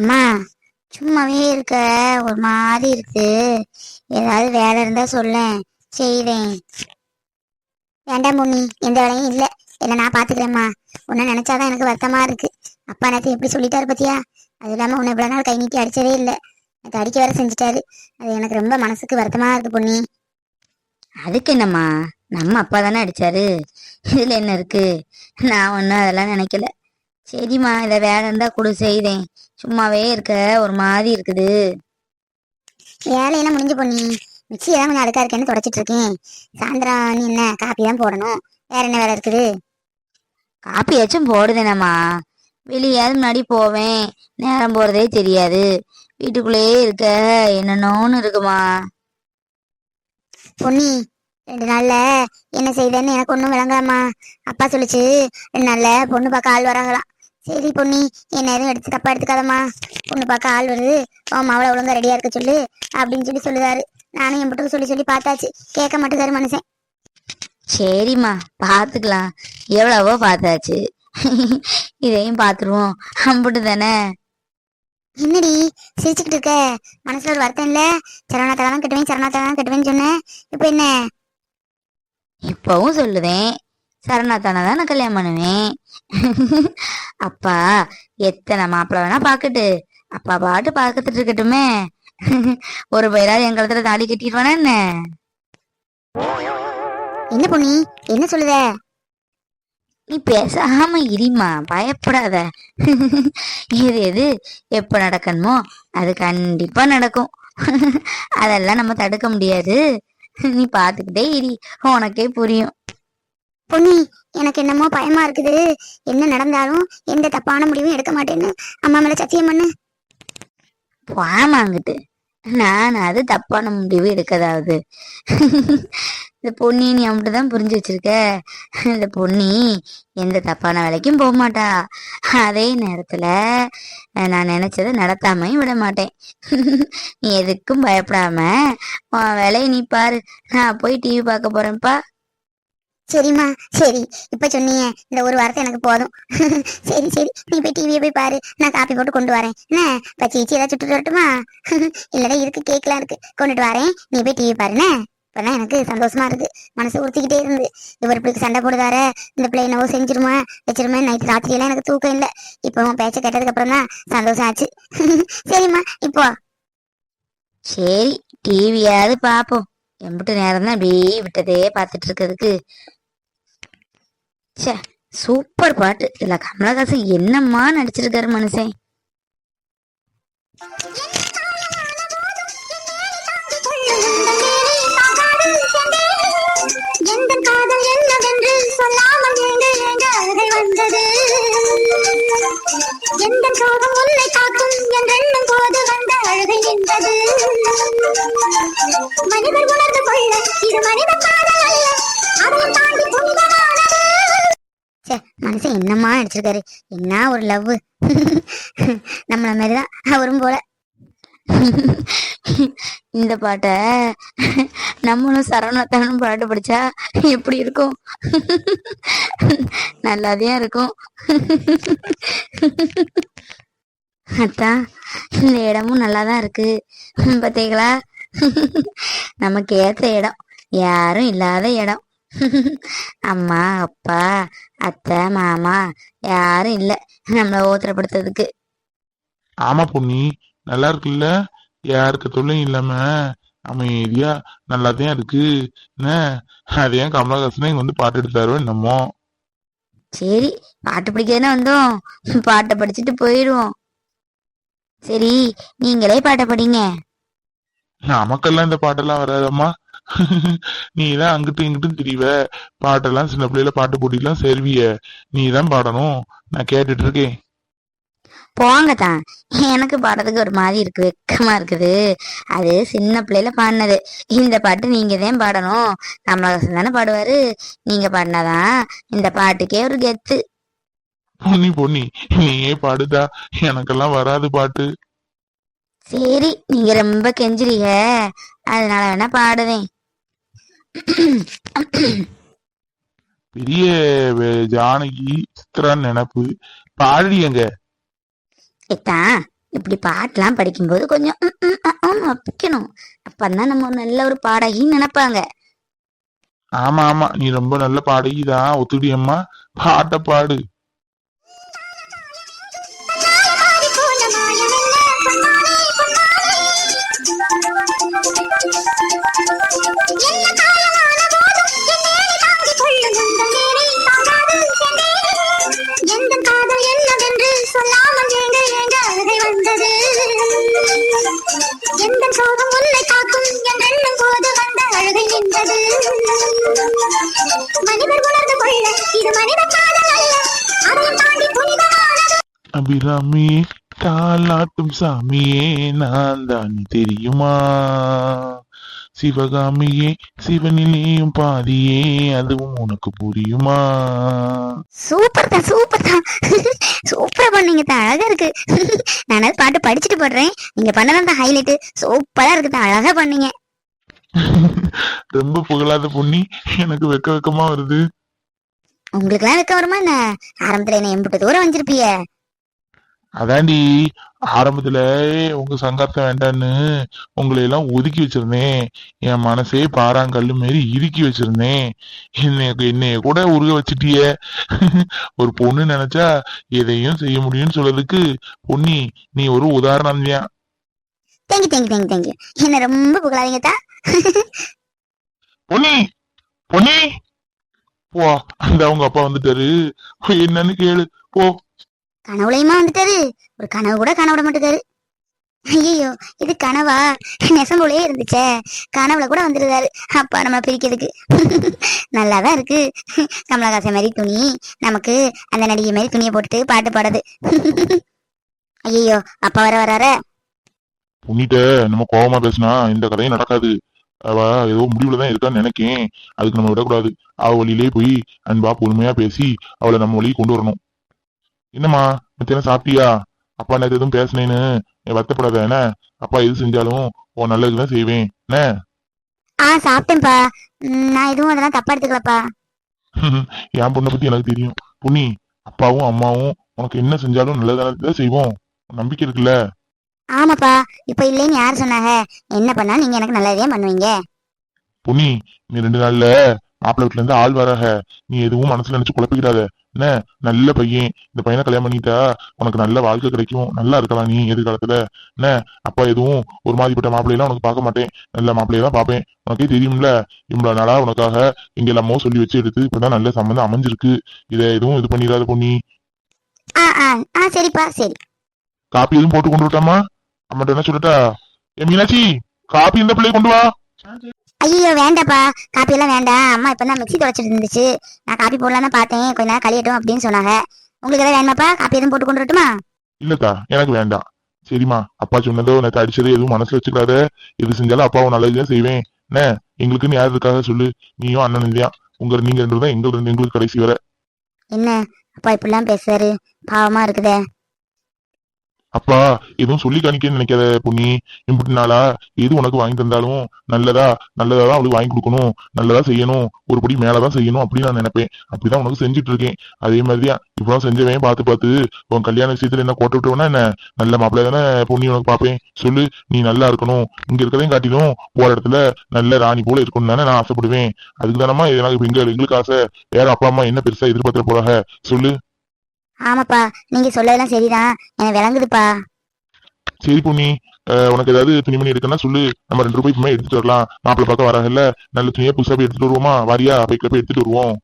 அம்மா சும்மாவே இருக்க. ஒரு மாதிரி இருக்கு. ஏதாவது வேலை இருந்தா சொல்லேன் செய்வேன். வேண்டாம் பொண்ணி எந்த வேலையும் இல்ல. இல்ல நான் பாத்துக்கிறேம்மா. உன்னை நினைச்சாதான் எனக்கு வருத்தமா இருக்கு. அப்பா நேத்து எப்படி சொல்லிட்டாரு பாத்தியா? அது இல்லாம உன்னை இவ்வளவு நாள் கை நீட்டி அடிச்சதே இல்ல. நேத்து அடிக்க வேற செஞ்சுட்டாரு. அது எனக்கு ரொம்ப மனசுக்கு வருத்தமா இருக்கு பொண்ணி அதுக்கு என்னம்மா? நம்ம அப்பா தானே அடிச்சாரு. இதுல என்ன இருக்கு? நான் ஒன்றும் அதெல்லாம் நினைக்கல. சரிம்மா இதை வேலை இருந்தா கொடு செய்தேன் சும்மாவே இருக்க ஒரு மாதிரி இருக்குது. வேலையெல்லாம் முடிஞ்சு பொன்னி. மிக்சி எல்லாம் கொஞ்சம் அழுக்கா இருக்கேன்னு தொடச்சிட்டு இருக்கேன் சாயந்தரம் நீ என்ன காப்பி தான் போடணும். வேற என்ன வேலை இருக்குது? காப்பியாச்சும் போடுதேனம்மா. வெளியாவது முன்னாடி போவேன். நேரம் போறதே தெரியாது. வீட்டுக்குள்ளேயே இருக்க என்னன்னோன்னு இருக்குமா. பொன்னி ரெண்டு நாள்ல என்ன செய்தேன்னு எனக்கு ஒன்றும் விளங்கலாமா அப்பா சொல்லுச்சு ரெண்டு நாள்ல பொண்ணு பார்க்க ஆள் வராங்களாம். சரி பொன்னி என்ன எதுவும் எடுத்து தப்பா எடுத்துக்காதம்மா. பொண்ணு பார்க்க ஆள் வருது. உன் மாவளை ஒழுங்கா ரெடியா இருக்க சொல்லு அப்படின்னு சொல்லி சொல்லுதாரு. நானும் என் புட்டுக்கு சொல்லி சொல்லி பார்த்தாச்சு. கேட்க மாட்டேங்காரு மனுஷன். சரிம்மா பார்த்துக்கலாம். எவ்வளவோ பார்த்தாச்சு. இதையும் பார்த்துருவோம். அம்புட்டு தானே? என்னடி சிரிச்சுக்கிட்டு இருக்க? மனசுல ஒரு வருத்தம் இல்ல? சரணாத்தை தான் கட்டுவேன் சரணாத்தை தான் கட்டுவேன்னு சொன்னேன் இப்போ என்ன? இப்பவும் சொல்லுவேன் சரணாத்தான தான் நான் கல்யாணம் பண்ணுவேன். அப்பா எத்தனை மாப்பிள்ள வேணா பாக்கட்டு. அப்பா பாட்டு பார்க்கத்துட்டு இருக்கட்டுமே. ஒரு பயிராவது என் கழுத்துல தாலி கட்டிடுவானா என்ன? என்ன பொன்னி? என்ன சொல்லுத? நீ பேசாம இரிமா பயப்படாத. இது எது எப்ப நடக்கணுமோ அது கண்டிப்பா நடக்கும். அதெல்லாம் நம்ம தடுக்க முடியாது. நீ பாத்துக்கிட்டே இரி உனக்கே புரியும். பொன்னி எனக்கு என்னமோ பயமா இருக்குது. என்ன நடந்தாலும் எந்த தப்பான முடிவும் எடுக்க மாட்டேன்னு அம்மா மேல சத்தியம் பண்ணு. வாமாங்கிட்டு நான் அது தப்பான முடிவு எடுக்கதாவது. இந்த பொன்னி நீ அப்படிதான் தான் புரிஞ்சு வச்சிருக்க. இந்த பொன்னி எந்த தப்பான வேலைக்கும் போக மாட்டா. அதே நேரத்துல நான் நினைச்சதை நடத்தாமையும் விட மாட்டேன். நீ எதுக்கும் பயப்படாம உன் வேலையை நீ பாரு. நான் போய் டிவி பார்க்க போறேன்ப்பா. சரிம்மா சரி. இப்ப சொன்னீங்க இந்த ஒரு வாரத்தை எனக்கு போதும். சரி சரி. நீ போய் டிவியை போய் பாரு. நான் காப்பி போட்டு கொண்டு வரேன். என்ன? பச்சை வச்சு ஏதாவது சுட்டு வரட்டுமா? இல்லடா இருக்கு. கேக்லாம் இருக்கு. கொண்டுட்டு வரேன். நீ போய் டிவி பாருண்ணே இப்பதான் எனக்கு சந்தோஷமா இருக்கு. மனசு உறுத்திக்கிட்டே இருந்து. இவர் பிள்ளைக்கு சண்டை போடுதார இந்த பிள்ளை என்னவோ செஞ்சிருமா வச்சிருமா? நைட் ராத்திரி எல்லாம் எனக்கு தூக்கம் இல்ல. இப்போ உன் பேச்ச கேட்டதுக்கு அப்புறம் தான் சந்தோஷம் ஆச்சு. சரிம்மா இப்போ. சரி டிவியாவது பாப்போம். எம்பிட்டு நேரம் தான் அப்படியே விட்டதே பார்த்துட்டு இருக்கிறதுக்கு. ச்சே சூப்பர் பாட்டு. இதில் கமலஹாசன் என்னம்மா நடிச்சிருக்காரு மனுஷன். என்னம்மா என்ன ஒரு லவ் நம்மள மாதிரிதான் அவரும் போல. இந்த பாட்டை நம்மளும் சரவணத்தானும் பாட்டு படிச்சா எப்படி இருக்கும்? நல்லாதான் இருக்கும். அத்தான் இந்த இடமும் நல்லாதான் இருக்கு. பாத்தீங்களா நமக்கு ஏத்த இடம். யாரும் இல்லாத இடம். அம்மா அப்பா அத்தை மாமா யாரும் இல்ல. நம்மள ஓத்திரப்படுத்துறதுக்கு ஆமா பொன்னி நல்லா இருக்குல்ல? யாருக்கு தொல்லையும் இல்லாம அமைதியா நல்லாதான் இருக்கு. என்ன? அது கமலஹாசனே இங்க வந்து பாட்டு எடுத்தாரோ என்னமோ. சரி பாட்டு பிடிக்கிறதுனா வந்தோம். பாட்டை படிச்சுட்டு போயிடுவோம். சரி நீங்களே பாட்டை படிங்க. நமக்கெல்லாம் இந்த பாட்டெல்லாம் வராதம்மா நீ தான் அங்கிட்டும் இங்கிட்டும் திரிவ. பாட்டெல்லாம் சின்ன பிள்ளையில பாட்டு போட்டிலாம் சேர்விய. நீ தான் பாடணும். நான் கேட்டுட்டு இருக்கேன். போங்க தான் எனக்கு பாடுறதுக்கு ஒரு மாதிரி இருக்கு வெக்கமா இருக்குது. அது சின்ன பிள்ளையில பாடினது. இந்த பாட்டு நீங்க தான் பாடணும். கமலஹாசன் தானே பாடுவாரு. நீங்க பாடினாதான் இந்த பாட்டுக்கே ஒரு கெத்து. பொன்னி பொன்னி. நீயே பாடுதா. எனக்கெல்லாம் வராது பாட்டு. சரி நீங்க ரொம்ப கெஞ்சுறீங்க. அதனால வேணா பாடுவேன். பெரிய ஜானகி சித்ரா நினப்பு. பாடுறியங்க இத்தான் இப்படி பாட்டெல்லாம் படிக்கும்போது கொஞ்சம் வைக்கணும். அப்பதான் நம்ம நல்ல ஒரு பாடகின்னு நினைப்பாங்க. ஆமா ஆமா. நீ ரொம்ப நல்ல பாடகிதான் ஒத்துடி அம்மா. பாட்ட பாடு. அபிராமி தாலாட்டும் சாமியே நான் தான் தெரியுமா? சிவகாமியே சிவனிலேயும் பாதியே அதுவும் உனக்கு புரியுமா? சூப்பர் தான் சூப்பர் தான். சூப்பரா பண்ணீங்க தான் அழகா இருக்கு. நான் பாட்டு படிச்சுட்டு போடுறேன். நீங்க பண்ணதான் தான் ஹைலைட் சூப்பரா இருக்கு தான் அழகா பண்ணீங்க. ரொம்ப புகழாத பொண்ணி எனக்கு வெக்க வெக்கமா வருது. உங்களுக்கு எல்லாம் வைக்க வருமா என்ன? ஆரம்பத்துல என்ன எம்பிட்டு தூரம் வந்திருப்பிய. அதாண்டி ஆரம்பத்துல உங்க சங்காத்தம் வேண்டான்னு உங்களை எல்லாம் ஒதுக்கி வச்சிருந்தேன். என் மனசே பாறாங்கல்லு மாரி இறுக்கி வச்சிருந்தேன். என்னைய என்னைய கூட உருக வச்சிட்டிய. ஒரு பொண்ணு நினைச்சா எதையும் செய்ய முடியும்னு சொல்றதுக்கு பொன்னி நீ ஒரு உதாரணம் தான் தேங்க்யூ தேங்க்யூ தேங்க்யூ தேங்க்யூ என்ன ரொம்ப புகழாதீங்க தான் பொன்னி பொன்னி. போ அந்த அவங்க அப்பா வந்துட்டாரு. என்னன்னு கேளு. போ. கனவுலையுமா வந்துட்டாரு ஒரு கனவு கூட கனவிட மாட்டேக்காரு ஐயோ இது கனவா? நெசம்புலயே இருந்துச்சே. கனவுல கூட வந்துருக்காரு அப்பா நம்ம பிரிக்கிறதுக்கு. நல்லாதான் இருக்கு. கமலஹாசன் மாதிரி துணி நமக்கு அந்த நடிகை மாதிரி துணியை போட்டுட்டு பாட்டு பாடுது ஐயோ அப்பா வர வரார. பொன்னிட்ட நம்ம கோபமா பேசினா இந்த கதையும் நடக்காது. அவ ஏதோ முடிவுலதான் இருக்கான்னு நினைக்கேன். அதுக்கு நம்ம விடக்கூடாது. அவ வழியிலே போய் அன்பா பொறுமையா பேசி அவளை நம்ம வழியை கொண்டு வரணும். என்னம்மா மத்தியானம் சாப்பிட்டியா? அப்பா நேத்து எதுவும் பேசினேன்னு. வருத்தப்படாத என்ன? அப்பா எது செஞ்சாலும் உன் நல்லதுதான் செய்வேன். என்ன? ஆ சாப்பிட்டேன்ப்பா. நான் எதுவும் அதெல்லாம் தப்பா எடுத்துக்கலப்பா. என் பொண்ணை பத்தி எனக்கு தெரியும். புண்ணி அப்பாவும் அம்மாவும் உனக்கு என்ன செஞ்சாலும் நல்லதானதான் செய்வோம். நம்பிக்கை இருக்குல்ல? ஆமாப்பா. இப்ப இல்லைன்னு யார் சொன்னாங்க? என்ன பண்ணா நீங்க எனக்கு நல்லதே பண்ணுவீங்க? பொன்னி நீ ரெண்டு நாள்ல மாப்பிள்ளை வீட்டுல இருந்து ஆள் வராக. நீ எதுவும் மனசுல நினைச்சு குழப்பிக்கிடாத. என்ன? நல்ல பையன். இந்த பையனை கல்யாணம் பண்ணிட்டா உனக்கு நல்ல வாழ்க்கை கிடைக்கும். நல்லா இருக்கலாம் நீ எதிர்காலத்துல. என்ன? அப்பா எதுவும் ஒரு மாதிரிப்பட்ட மாப்பிள்ளையெல்லாம் உனக்கு பார்க்க மாட்டேன். நல்ல மாப்பிள்ளைய தான் பார்ப்பேன். உனக்கே தெரியும்ல? இவ்வளவு நாளா உனக்காக இங்க எல்லாமோ சொல்லி வச்சு எடுத்து இப்பதான் நல்ல சம்மந்தம் அமைஞ்சிருக்கு. இதை எதுவும் இது பண்ணிடாத ஆ சரிப்பா சரி. காப்பி எதுவும் போட்டு கொண்டு விட்டாமா அம்மாட்ட என்ன சொல்லட்டா? ஏ மீனாட்சி காப்பி இந்த பிள்ளைய கொண்டு வா. ஐயோ வேண்டாப்பா. காப்பி எல்லாம் வேண்டாம். அம்மா இப்பதான் மிக்ஸி துவைச்சிட்டு இருந்துச்சு நான் காப்பி போடலாம்னு பார்த்தேன். கொஞ்ச நேரம் கழியட்டும் அப்படின்னு சொன்னாங்க. உங்களுக்கு எதாவது வேணுமாப்பா? காப்பி எதுவும் போட்டு கொண்டு வரட்டுமா? இல்லக்கா எனக்கு வேண்டாம். சரிம்மா அப்பா சொன்னதோ நேற்று அடிச்சதோ எதுவும் மனசுல வச்சுக்காத. எது செஞ்சாலும் அப்பாவும் நல்லதுதான் செய்வேன். என்ன? எங்களுக்குன்னு யார் இருக்காக சொல்லு. நீயும் அண்ணன் இல்லையா? உங்க நீங்க ரெண்டு தான் எங்க ரெண்டு எங்களுக்கு கடைசி வரை. என்ன? அப்பா இப்படிலாம் பேசுறாரு. பாவமா இருக்குதே. அப்பா எதுவும் சொல்லி காணிக்கன்னு நினைக்காத பொண்ணி இப்படி நாளா எது உனக்கு வாங்கி தந்தாலும் நல்லதா நல்லதா தான் அவளுக்கு வாங்கி கொடுக்கணும். நல்லதா செய்யணும். ஒரு படி மேலதான் செய்யணும் அப்படின்னு நான் நினைப்பேன். அப்படிதான் உனக்கு செஞ்சுட்டு இருக்கேன். அதே மாதிரியா இவ்வளவு செஞ்சவன் பார்த்து பார்த்து உன் கல்யாண விஷயத்துல என்ன கோட்டை விட்டுவனா என்ன? நல்ல மாப்பிள்ளை தானே பொண்ணி உனக்கு பார்ப்பேன். சொல்லு நீ நல்லா இருக்கணும். இங்க இருக்கதையும் காட்டிலும் போற இடத்துல நல்ல ராணி போல இருக்கணும் தானே நான் ஆசைப்படுவேன். அதுக்கு தானமா எனக்கு எங்களுக்கு ஆசை. வேற அப்பா அம்மா என்ன பெருசா எதிர்பார்த்துட போறாங்க? சொல்லு. ஆமாப்பா நீங்க சொல்லதெல்லாம் சரிதான். எனக்கு விளங்குதுப்பா. சரி பொண்ணி உனக்கு ஏதாவது துணிமணி எடுக்கணும்னா சொல்லு. நம்ம ரெண்டு ரூபாய் இப்பமே எடுத்துட்டு வரலாம். மாப்பிள்ளை பார்க்க வராங்கல்ல நல்ல துணியா புதுசா போய் எடுத்துட்டு வருவோமா? வாரியா பைக்ல போய் எடுத்துட்டு வருவோம்.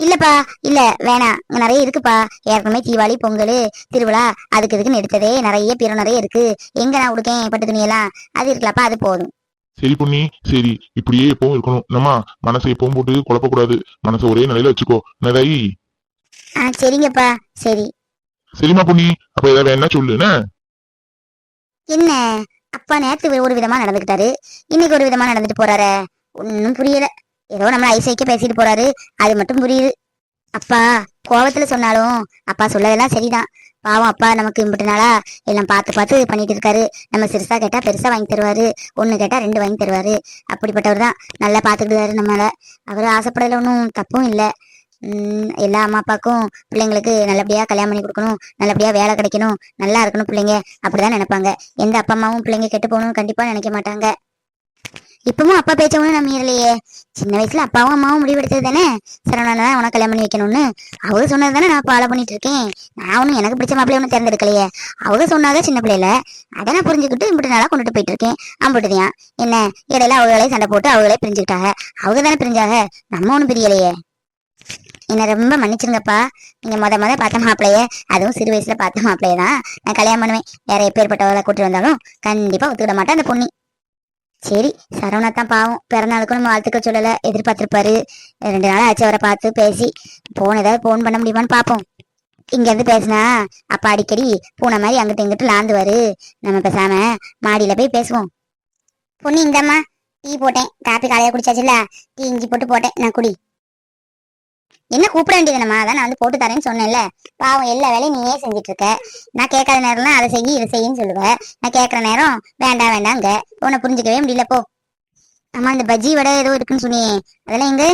இல்லப்பா இல்ல வேணாம். இங்க நிறைய இருக்குப்பா. ஏற்கனவே தீபாவளி பொங்கல் திருவிழா அதுக்கு இதுக்குன்னு எடுத்ததே நிறைய பிற நிறைய இருக்கு. எங்க நான் கொடுக்கேன் பட்டு துணியெல்லாம்? அது இருக்கலப்பா அது போதும். சரி பொண்ணி சரி. இப்படியே எப்பவும் இருக்கணும். நம்ம மனசை எப்பவும் போட்டு குழப்பக்கூடாது. மனசை ஒரே நிலையில வச்சுக்கோ. என்னதாயி ஆ சரிங்கப்பா. சரி. சரிம்மா பொண்ணி அப்ப ஏதாவது வேணா சொல்லு என்ன? என்ன அப்பா நேத்து ஒரு விதமா நடந்துக்கிட்டாரு. இன்னைக்கு ஒரு விதமா நடந்துட்டு போறாரே. ஒன்னும் புரியல. ஏதோ நம்மள ஐஸ் வைக்க பேசிட்டு போறாரு. அது மட்டும் புரியுது. அப்பா கோவத்துல சொன்னாலும் அப்பா சொல்லதெல்லாம் சரிதான். பாவம் அப்பா நமக்கு இம்பிட்டு நாளா எல்லாம் பார்த்து பார்த்து பண்ணிட்டு இருக்காரு. நம்ம சிறுசா கேட்டா பெருசா வாங்கி தருவாரு. ஒண்ணு கேட்டா ரெண்டு வாங்கி தருவாரு. அப்படிப்பட்டவர் தான் நல்லா பாத்துக்கிட்டாரு நம்மள. அவரு ஆசைப்படல ஒன்றும் தப்பும் இல்ல. எல்லா அம்மா அப்பாக்கும் பிள்ளைங்களுக்கு நல்லபடியாக கல்யாணம் பண்ணி கொடுக்கணும் நல்லபடியா வேலை கிடைக்கணும் நல்லா இருக்கணும் பிள்ளைங்க அப்படிதான் நினைப்பாங்க. எந்த அப்பா அம்மாவும் பிள்ளைங்க கெட்டு போகணும்னு கண்டிப்பாக நினைக்க மாட்டாங்க. இப்பவும் அப்பா பேச்ச ஒண்ணு நான் சின்ன வயசுல அப்பாவும் அம்மாவும் முடிவெடுத்தது தானே? சரவணனை உனக்கு கல்யாணம் பண்ணி வைக்கணும்னு. அவங்க சொன்னது தானே நான் ஃபாலோ பண்ணிட்டு இருக்கேன். நான் ஒன்றும் எனக்கு பிடிச்ச மாப்பிள்ளை ஒன்றும் தேர்ந்தெடுக்கலையே. அவங்க சொன்னாங்க சின்ன பிள்ளையில. அதை நான் புரிஞ்சுக்கிட்டு இப்படி நாளா கொண்டுட்டு போயிட்டு இருக்கேன். அம்பிட்டுதான். என்ன? இடையில அவங்களே சண்டை போட்டு அவங்களே பிரிஞ்சுக்கிட்டாங்க. அவங்க தானே பிரிஞ்சாங்க. நம்ம ஒன்றும் பிரியலையே. என்ன ரொம்ப மன்னிச்சிருங்கப்பா. நீங்க முத முத பார்த்த மாப்பிளைய அதுவும் சிறு வயசுல பார்த்த மாப்பிளைய தான் நான் கல்யாணம் பண்ணுவேன். வேற எப்பேற்பட்டவளை கூட்டிட்டு வந்தாலும் கண்டிப்பா ஒத்துக்கிட மாட்டேன் அந்த பொண்ணு. சரி சரவணா தான் பாவம். பிறநாளுக்கும் நம்ம வாழ்த்துக்கள் சொல்லல. எதிர்பார்த்திருப்பாரு. ரெண்டு நாள் ஆச்சு அவரை பார்த்து பேசி. போன் ஏதாவது போன் பண்ண முடியுமான்னு பார்ப்போம். இங்க இருந்து பேசினா அப்பா அடிக்கடி பூனை மாதிரி அங்கிட்டு இங்கிட்டு லாந்துவாரு. நம்ம பேசாம மாடியில போய் பேசுவோம். பொண்ணு இந்தம்மா. டீ போட்டேன். காப்பி காலையா குடிச்சாச்சுல டீ இஞ்சி போட்டு போட்டேன். நான் குடி. என்ன கூப்பிட வேண்டியது நம்ம நான் வந்து போட்டு தரேன்னு சொன்னேன்ல. பாவம் எல்லா வேலையும் நீயே செஞ்சுட்டு இருக்க நான் கேட்காத நேரம்லாம் அதை செய் இதை செய்யின்னு சொல்லுவேன் நான் கேட்குற நேரம் வேண்டாம் வேண்டாங்க. உன்னை புரிஞ்சுக்கவே முடியல போ. ஆமா இந்த பஜ்ஜி வடை ஏதோ இருக்குன்னு சொன்னியே. அதெல்லாம் எங்க?